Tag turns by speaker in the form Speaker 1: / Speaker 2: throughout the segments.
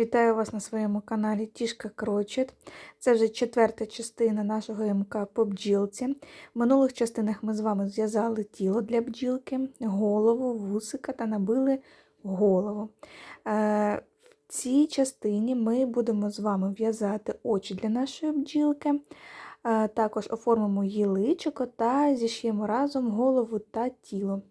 Speaker 1: Вітаю вас на своєму каналі Тішка Крочет. Це вже четверта частина нашого МК по бджілці. В минулих частинах ми з вами зв'язали тіло для бджілки, голову, вусика та набили голову. Е, В цій частині ми будемо з вами в'язати очі для нашої бджілки. Е, Також оформимо її личико та зіш'ємо разом голову та тіло.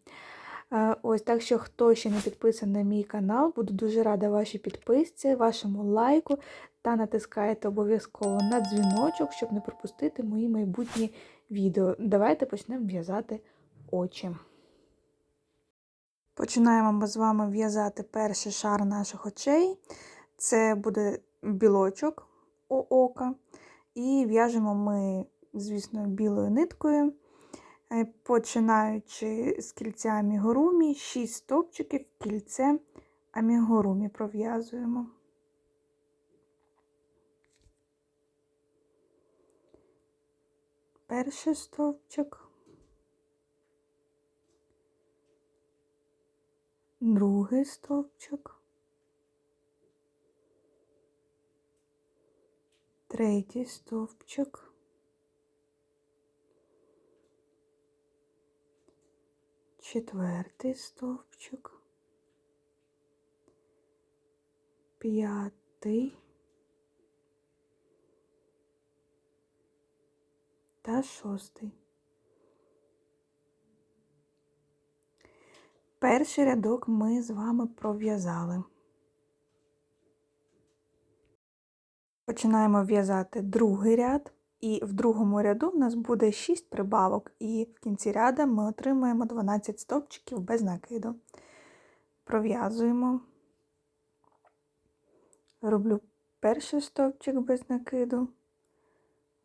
Speaker 1: Е, Ось так що, хто ще не підписаний на мій канал, буду дуже рада вашій підписці, вашому лайку та натискайте обов'язково на дзвіночок, щоб не пропустити мої майбутні відео. Давайте почнемо в'язати очі. Починаємо ми з вами в'язати перший шар наших очей. Це буде білочок у ока. І в'яжемо ми, звісно, білою ниткою. Е, починаючи з кільця амігурумі, 6 стовпчиків кільце амігурумі пров'язуємо. Перший стовпчик, другий стовпчик, третій стовпчик. Четвертий стовпчик, п'ятий та шостий. Перший рядок ми з вами пров'язали. Починаємо в'язати другий ряд. І в другому ряду в нас буде 6 прибавок, і в кінці ряду ми отримаємо 12 стовпчиків без накиду. Пров'язуємо, роблю перший стовпчик без накиду,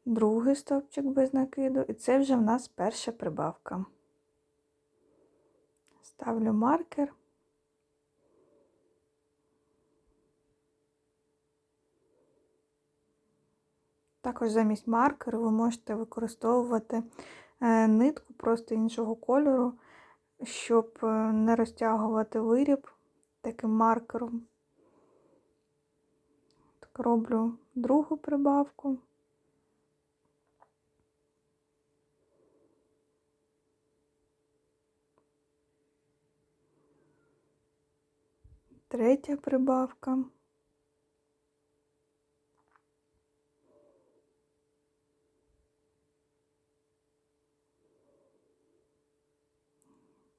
Speaker 1: другий стовпчик без накиду, і це вже в нас перша прибавка. Ставлю маркер. Також замість маркеру ви можете використовувати е, нитку просто іншого кольору, щоб е, не розтягувати виріб таким маркером. Так, роблю другу прибавку. Третя прибавка.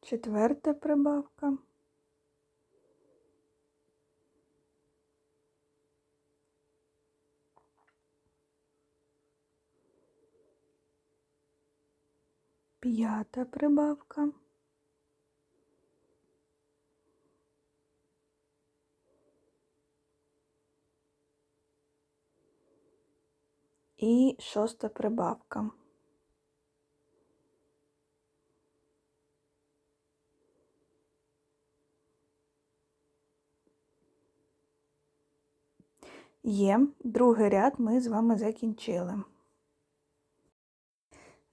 Speaker 1: Четверта прибавка. П'ята прибавка. І шоста прибавка. Є, другий ряд ми з вами закінчили.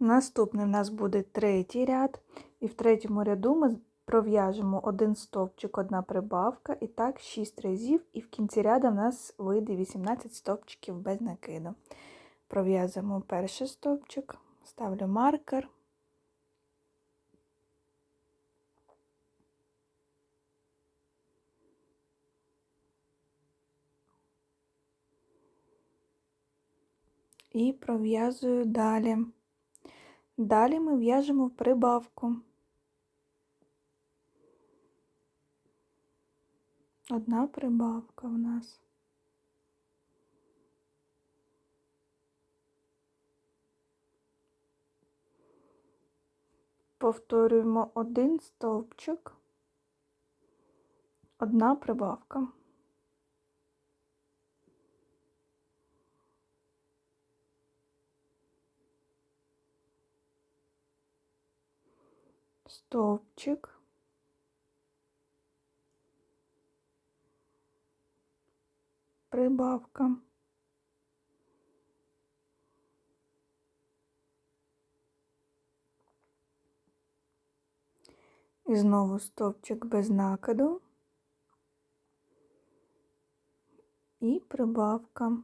Speaker 1: Наступний в нас буде третій ряд, і в третьому ряду ми пров'яжемо один стовпчик, одна прибавка, і так 6 разів, і в кінці ряду в нас вийде 18 стовпчиків без накиду. Пров'язуємо перший стовпчик, ставлю маркер. І пров'язую далі. Далі ми в'яжемо прибавку. Одна прибавка в нас. Повторюємо один стовпчик, одна прибавка. Стовпчик, прибавка. І знову стовпчик без накиду. і прибавка.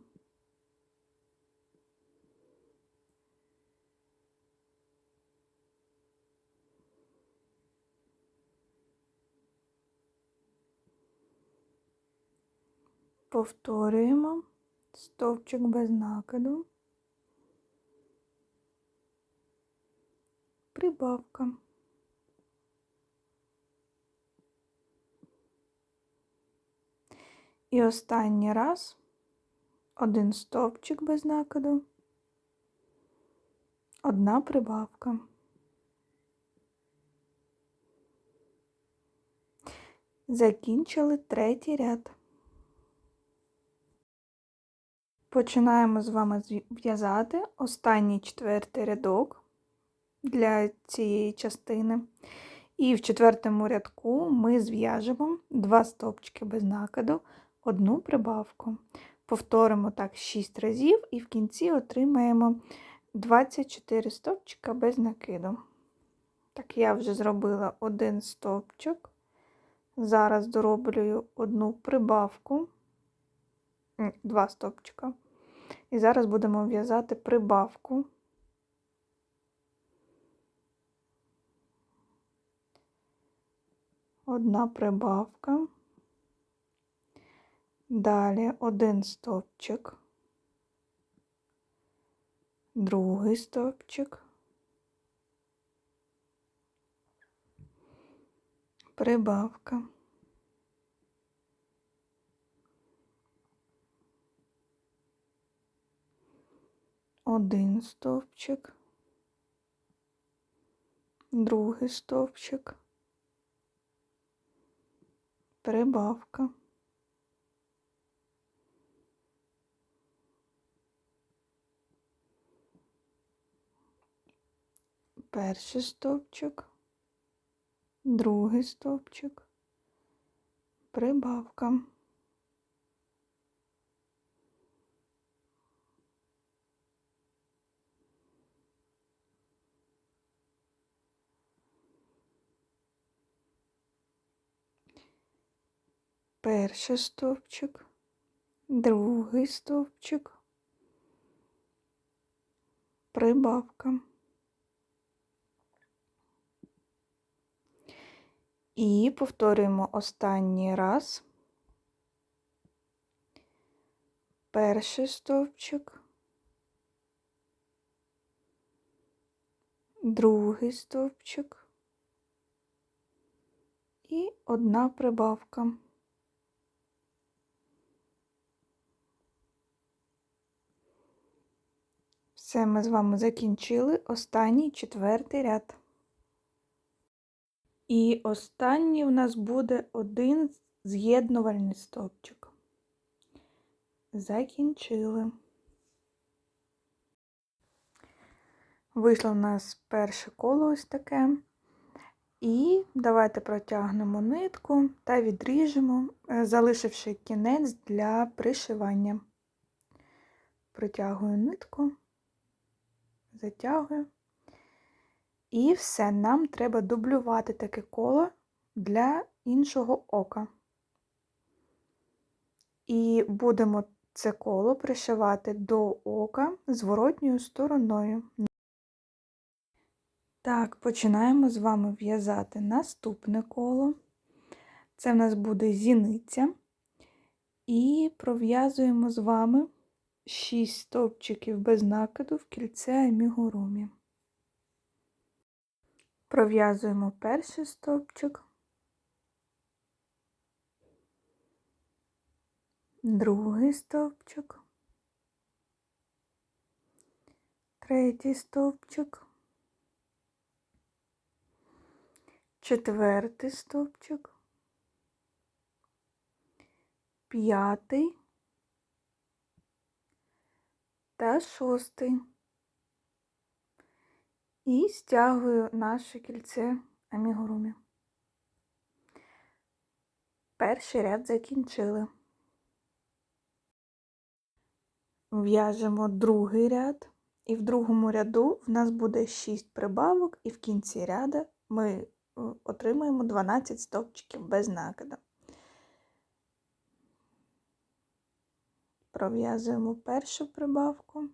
Speaker 1: Повторюємо стовпчик без накиду, прибавка. І останній раз один стовпчик без накиду, одна прибавка. Закінчили третій ряд. Починаємо з вами в'язати останній четвертий рядок для цієї частини. І в четвертому рядку ми зв'яжемо два стовпчики без накиду, одну прибавку. Повторимо так 6 разів і в кінці отримаємо 24 стовпчика без накиду. Так, я вже зробила один стовпчик. Зараз дороблюю одну прибавку, два стовпчика. І зараз будемо в'язати прибавку. Одна прибавка. Далі один стовпчик, другий стовпчик, прибавка. Один стовпчик, другий стовпчик, прибавка. перший стовпчик, другий стовпчик, прибавка. Перший стовпчик, другий стовпчик, прибавка. І повторюємо останній раз. Перший стовпчик, другий стовпчик і одна прибавка. Все, ми з вами закінчили останній четвертий ряд. І останній у нас буде один з'єднувальний стовпчик. Закінчили. Вийшло у нас перше коло ось таке. І давайте протягнемо нитку та відріжемо, е, залишивши кінець для пришивання. Протягую нитку, затягую. І все, нам треба дублювати таке коло для іншого ока. І будемо це коло пришивати до ока зворотньою стороною. Так, починаємо з вами в'язати наступне коло. Це в нас буде зіниця. І пров'язуємо з вами 6 стовпчиків без накиду в кільце амігурумі. Пров'язуємо перший стовпчик, другий стовпчик, третій стовпчик, четвертий стовпчик, п'ятий та шостий і стягую наше кільце амігурумі. Перший ряд закінчили. В'яжемо другий ряд, і в другому ряду в нас буде 6 прибавок, і в кінці ряду ми е, отримаємо 12 стовпчиків без накида. Пров'язуємо першу прибавку.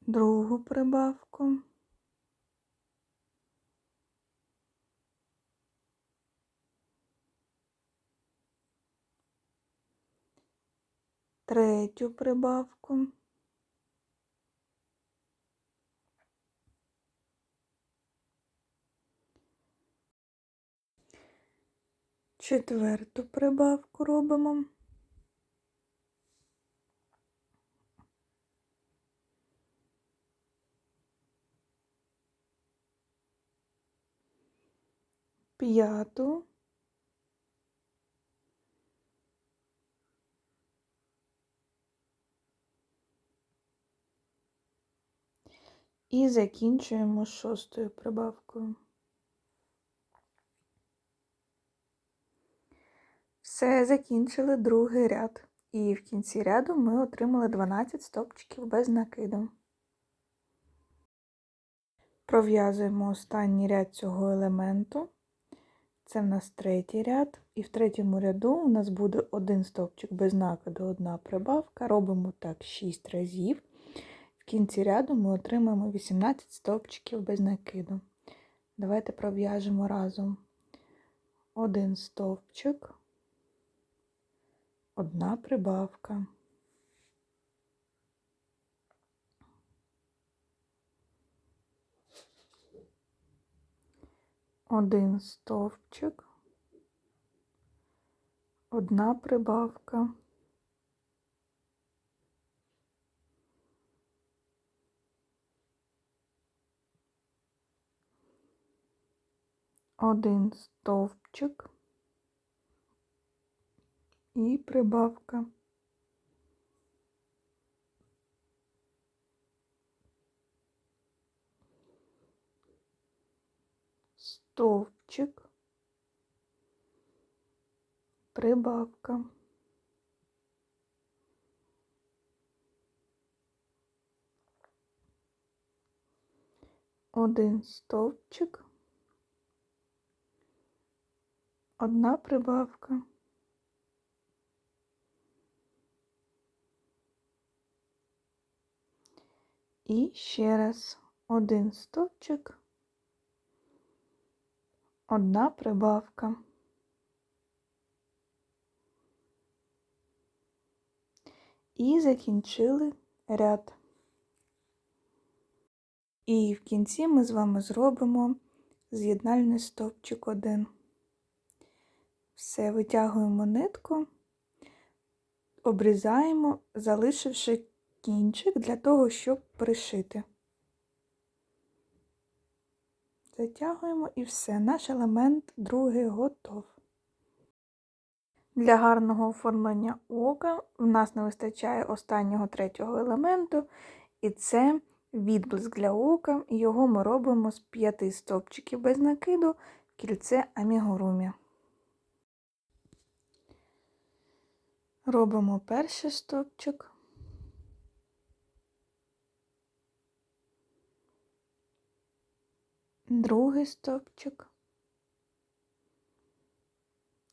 Speaker 1: Другу прибавку. Третю прибавку. Четверту прибавку робимо. П'яту. І закінчуємо шостою прибавкою. Все, закінчили другий ряд. І в кінці ряду ми отримали 12 стопчиків без накиду. Пров'язуємо останній ряд цього елементу. Це в нас третій ряд. І в третьому ряду у нас буде один стовпчик без накиду, одна прибавка. Робимо так 6 разів. В кінці ряду ми отримаємо 18 стовпчиків без накиду. Давайте пров'яжемо разом один стовпчик, одна прибавка. Один стовпчик, одна прибавка. Один стовпчик і прибавка. Стовпчик, прибавка. Один стовпчик одна прибавка. І ще раз один стовпчик, одна прибавка. І закінчили ряд. І в кінці ми з вами зробимо з'єднальний стовпчик один. Все, витягуємо нитку, обрізаємо, залишивши кінчик для того, щоб пришити. Затягуємо і все, наш елемент другий готов. Для гарного оформлення ока в нас не вистачає останнього третього елементу, і це відблиск для ока. Його ми робимо з п'яти стовпчиків без накиду кільце амігурумі. Робимо перший стовпчик. Другий стовпчик,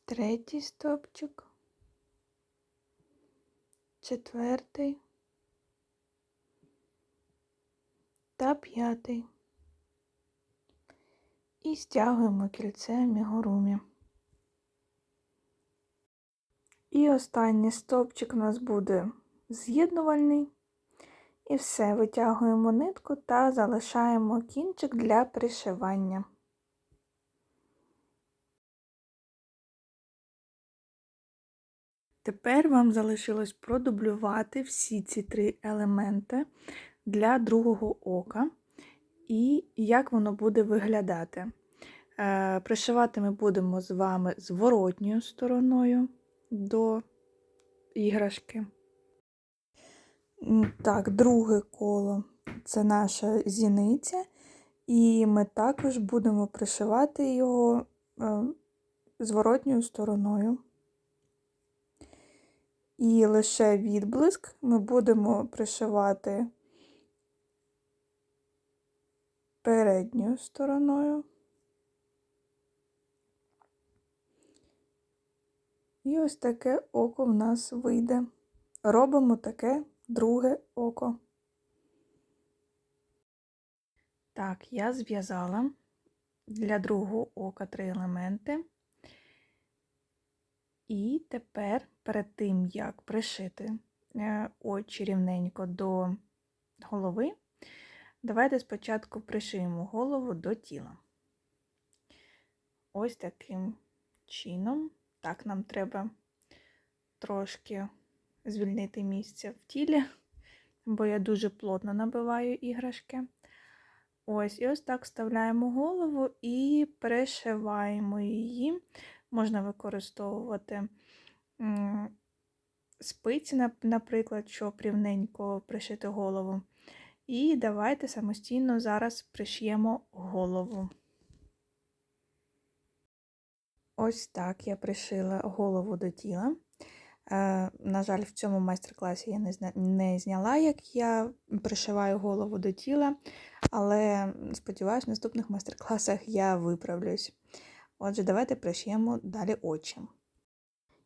Speaker 1: третій стовпчик, четвертий та п'ятий. І стягуємо кільце мігурумі. І останній стовпчик у нас буде з'єднувальний. І все, витягуємо нитку та залишаємо кінчик для пришивання. Тепер вам залишилось продублювати всі ці три елементи для другого ока і як воно буде виглядати. Е, пришивати ми будемо з вами зворотньою стороною до іграшки. Так, друге коло це наша зіниця, і ми також будемо пришивати його е, зворотньою стороною. і лише відблиск ми будемо пришивати передньою стороною. І ось таке око в нас вийде. Робимо таке друге око. Так, я зв'язала для другого ока три елементи. І тепер, перед тим, як пришити е, очі рівненько до голови, давайте спочатку пришиємо голову до тіла. Ось таким чином. Так, нам треба трошки звільнити місце в тілі, бо я дуже плотно набиваю іграшки. Ось, і ось так вставляємо голову і пришиваємо її. Можна використовувати спиці, наприклад, щоб рівненько пришити голову. І давайте самостійно зараз пришиємо голову. Ось так я пришила голову до тіла. Е, на жаль, в цьому майстер-класі я не зняла, як я пришиваю голову до тіла, але сподіваюся, в наступних майстер-класах я виправлюсь. Отже, давайте пришиємо далі очі.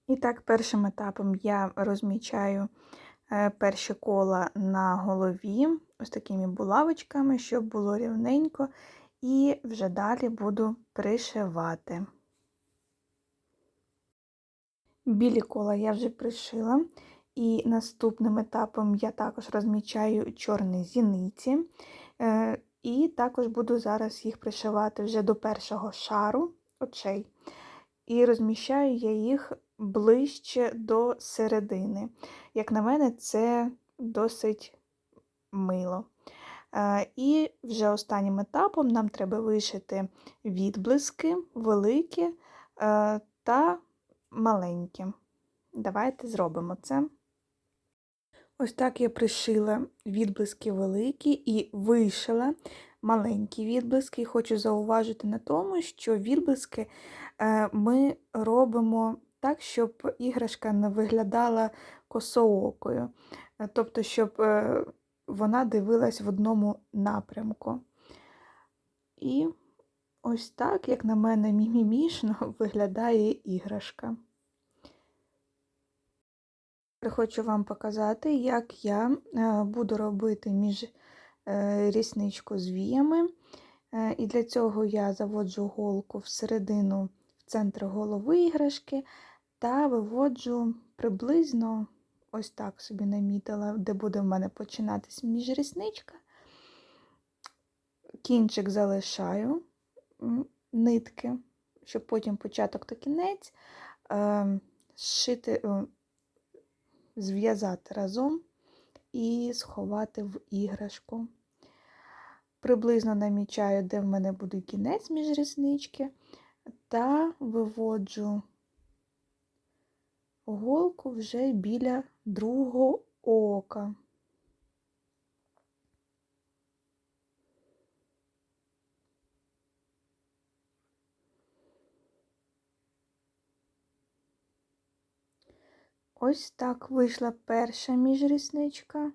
Speaker 1: І так, першим етапом я розмічаю е, перші кола на голові, ось такими булавочками, щоб було рівненько, і вже далі буду пришивати. Білі кола я вже пришила, і наступним етапом я також розмічаю чорні зіниці, е, і також буду зараз їх пришивати вже до першого шару очей. І розміщаю я їх ближче до середини. Як на мене, це досить мило. Е, і вже останнім етапом нам треба вишити відблиски великі е, та маленькі. Давайте зробимо це. Ось так я пришила відблиски великі і вишила маленькі відблиски. Хочу зауважити на тому, що відблиски е, ми робимо так, щоб іграшка не виглядала косоокою. Е, тобто, щоб е, вона дивилась в одному напрямку. І ось так, як на мене, мімімішно виглядає іграшка. Хочу вам показати, як я буду робити між Е, рісничку з віями. Е, і для цього я заводжу голку всередину, в центр голови іграшки, та виводжу приблизно ось так собі намітила, де буде в мене починатись міжрісничка. Кінчик залишаю нитки, щоб потім початок та кінець е, зшити, зв'язати разом і сховати в іграшку. Приблизно намічаю, де в мене буде кінець між ріснички, та виводжу голку вже біля другого ока. Ось так вийшла перша міжрісничка.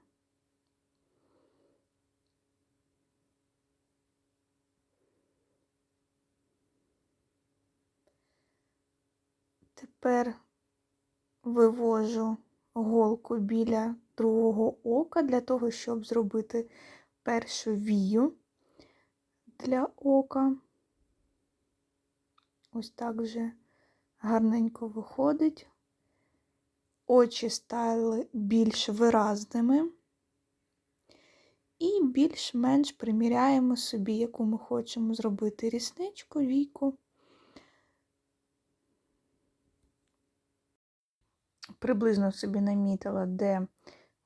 Speaker 1: Тепер вивожу голку біля другого ока для того, щоб зробити першу вію для ока. Ось так вже гарненько виходить очі стали більш виразними. І більш-менш приміряємо собі, яку ми хочемо зробити рісничку, війку. Приблизно собі намітила, де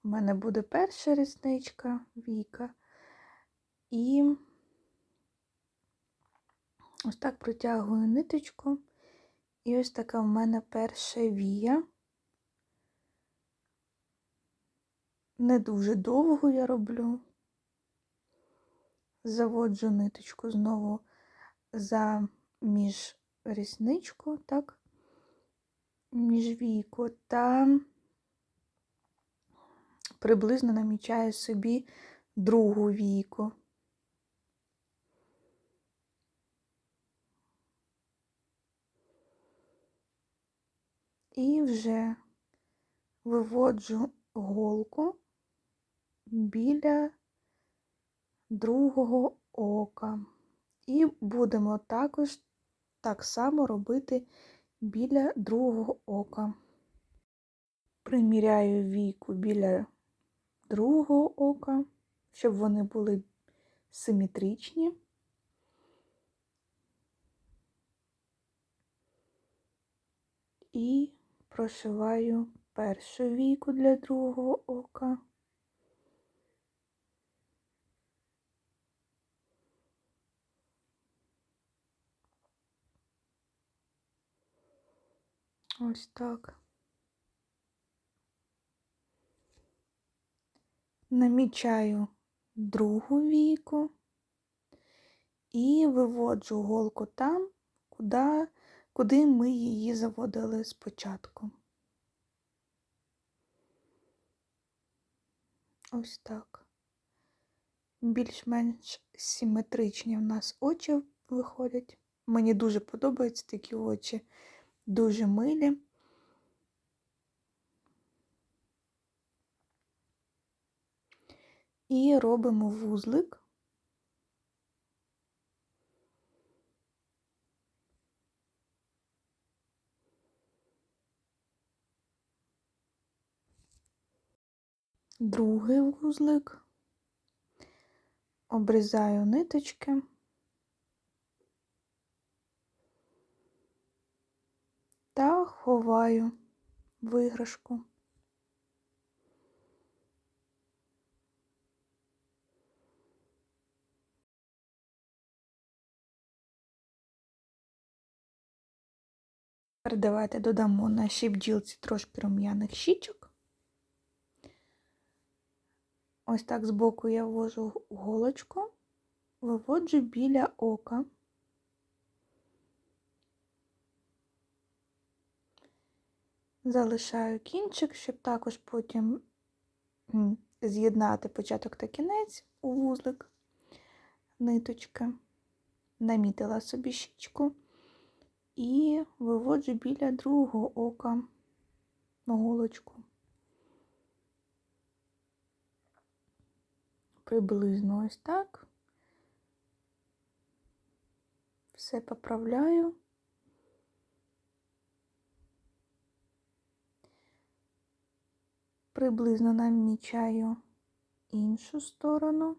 Speaker 1: в мене буде перша рісничка, віка. І ось так протягую ниточку. І ось така в мене перша вія. Не дуже довго я роблю, заводжу ниточку знову за між рісничку, так, між війку та приблизно намічаю собі другу війку. І вже виводжу голку біля другого ока. І будемо також так само робити біля другого ока. Приміряю війку біля другого ока, щоб вони були симетричні. І прошиваю першу війку для другого ока. Ось так. Намічаю другу війку і виводжу голку там, куди, куди ми її заводили спочатку. Ось так. Більш-менш симетричні в нас очі виходять. Мені дуже подобаються такі очі дуже милі. І робимо вузлик. Другий вузлик, обрізаю ниточки. Та ховаю виграшку. Тепер давайте додамо нашій бджілці трошки рум'яних щічок. Ось так збоку я ввожу голочку, виводжу біля ока. Залишаю кінчик, щоб також потім з'єднати початок та кінець у вузлик ниточки, намітила собі щічку і виводжу біля другого ока голочку. Приблизно ось так. Все поправляю. Приблизно намічаю іншу сторону.